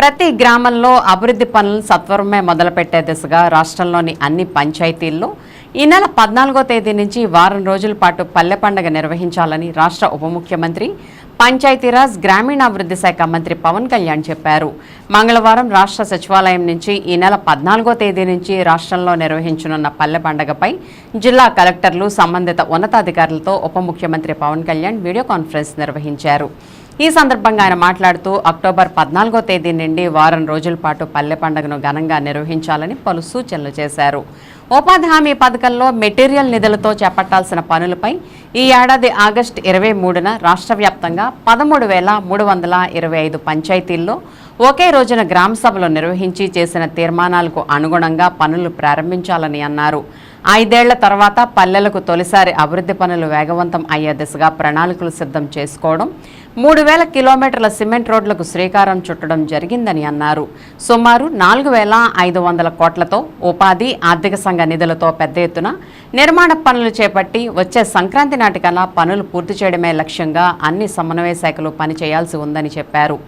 ప్రతి గ్రామంలో అభివృద్ధి పనులను సత్వరమే మొదలుపెట్టే దిశగా రాష్ట్రంలోని అన్ని పంచాయతీల్లో ఈ నెల పద్నాలుగో తేదీ నుంచి వారం రోజుల పాటు పల్లె పండుగ నిర్వహించాలని రాష్ట్ర ఉప ముఖ్యమంత్రి పంచాయతీరాజ్ గ్రామీణాభివృద్ధి శాఖ మంత్రి పవన్ కళ్యాణ్ చెప్పారు. మంగళవారం రాష్ట్ర సచివాలయం నుంచి ఈ నెల పద్నాలుగో తేదీ నుంచి రాష్ట్రంలో నిర్వహించనున్న పల్లె పండుగపై జిల్లా కలెక్టర్లు సంబంధిత ఉన్నతాధికారులతో ఉప ముఖ్యమంత్రి పవన్ కళ్యాణ్ వీడియో కాన్ఫరెన్స్ నిర్వహించారు. ఈ సందర్భంగా ఆయన మాట్లాడుతూ అక్టోబర్ పద్నాలుగో తేదీ నుండి వారం రోజుల పాటు పల్లె పండుగను ఘనంగా నిర్వహించాలని పలు సూచనలు చేశారు. ఉపాధి హామీ పథకంలో మెటీరియల్ నిధులతో చేపట్టాల్సిన పనులపై ఈ ఏడాది ఆగస్టు ఇరవై మూడున రాష్ట్ర వ్యాప్తంగా పదమూడు వేల మూడు వందల ఇరవై ఐదు పంచాయతీల్లో ఒకే రోజున గ్రామ సభలు నిర్వహించి చేసిన తీర్మానాలకు అనుగుణంగా పనులు ప్రారంభించాలని అన్నారు. ఐదేళ్ళ తర్వాత పల్లెలకు తొలిసారి అభివృద్ధి పనులు వేగవంతం అయ్యే దిశగా ప్రణాళికలు సిద్ధం చేసుకోవడం మూడు వేల కిలోమీటర్ల సిమెంట్ రోడ్లకు శ్రీకారం చుట్టడం జరిగిందని అన్నారు. సుమారు నాలుగు వేల ఐదు వందల కోట్లతో ఉపాధి ఆర్థిక సంఘ నిధులతో పెద్ద ఎత్తున నిర్మాణ పనులు చేపట్టి వచ్చే సంక్రాంతి నాటికల్లా పనులు పూర్తి చేయడమే లక్ష్యంగా అన్ని సమన్వయ శాఖలు పనిచేయాల్సి ఉందని చెప్పారు.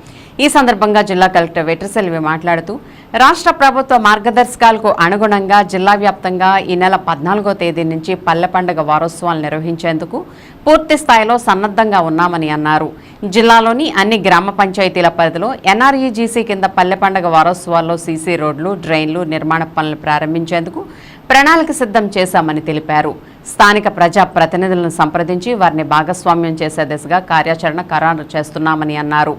ఈ సందర్భంగా జిల్లా కలెక్టర్ వెట్రిసెల్వి మాట్లాడుతూ రాష్ట్ర ప్రభుత్వ మార్గదర్శకాలకు అనుగుణంగా జిల్లా వ్యాప్తంగా ఈ నెల పద్నాలుగో తేదీ నుంచి పల్లె పండుగ వారోత్సవాలు నిర్వహించేందుకు పూర్తి స్థాయిలో సన్నద్ధంగా ఉన్నామని అన్నారు. జిల్లాలోని అన్ని గ్రామ పంచాయతీల పరిధిలో ఎన్ఆర్ఈజీసీ కింద పల్లె పండుగ వారోత్సవాల్లో సీసీ రోడ్లు డ్రైన్లు నిర్మాణ పనులు ప్రారంభించేందుకు ప్రణాళిక సిద్ధం చేశామని తెలిపారు. స్థానిక ప్రజా ప్రతినిధులను సంప్రదించి వారిని భాగస్వామ్యం చేసే దిశగా కార్యాచరణ ఖరారు చేస్తున్నామని అన్నారు.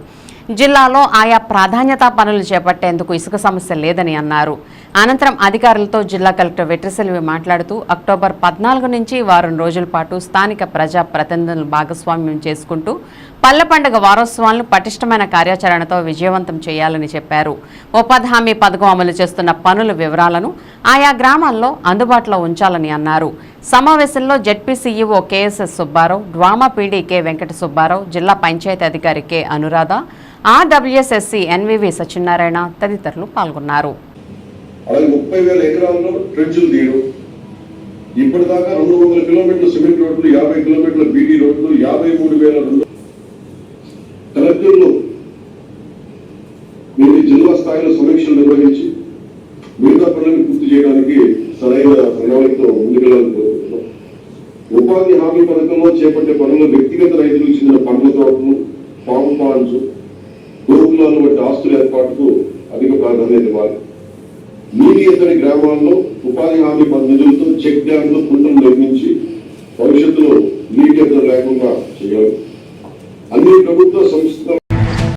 జిల్లాలో ఆయా ప్రాధాన్యతా పనులు చేపట్టేందుకు ఇసుక సమస్య లేదని అన్నారు. అనంతరం అధికారులతో జిల్లా కలెక్టర్ వెట్రిసెల్వి మాట్లాడుతూ అక్టోబర్ పద్నాలుగు నుంచి వారం రోజుల పాటు స్థానిక ప్రజా ప్రతినిధులను భాగస్వామ్యం చేసుకుంటూ పల్లె పండుగ వారోత్సవాలను పటిష్టమైన కార్యాచరణతో విజయవంతం చేయాలని చెప్పారు. ఉపాధి హామీ పథకం అమలు చేస్తున్న పనుల వివరాలను ఆయా గ్రామాల్లో అందుబాటులో ఉంచాలని అన్నారు. సమావేశంలో ZP CEO KSS Subbarao DWMA PD K Venkata Subbarao జిల్లా పంచాయతీ అధికారి K Anuradha RWSSC NVV Satyanarayana తదితరులు పాల్గొన్నారు. అలాగే ముప్పై వేల ఎకరాల్లో ట్రెంచులు తీయడం ఇప్పటిదాకా రెండు వందల కిలోమీటర్ల సిమెంట్ రోడ్లు యాభై కిలోమీటర్ల బీటీ రోడ్లు యాభై మూడు వేల రెండు కలెక్టర్లు మీరు జిల్లా స్థాయిలో సమీక్షలు నిర్వహించి మిగతా పనులను పూర్తి చేయడానికి సరైన ప్రణాళికతో ముందుకెళ్ళాలని కోరుకుంటున్నాం. ఉపాధి హామీ పథకంలో చేపట్టే పనులు వ్యక్తిగత రైతులకు చెందిన పండ్ల తోటలు పాము పాన్స్ గోకులాలు వంటి ఆస్తుల ఏర్పాటుకు అధిక ప్రాధాన్యత ఇవ్వాలి. నీటి ఎత్తడి గ్రామాల్లో ఉపాధి హామీ నిధులతో చెక్ డ్యాంలు కుంటలు నిర్మించి భవిష్యత్తులో నీటి ఎత్తడి లేకుండా చేయాలి. అన్ని ప్రభుత్వ సంస్థలు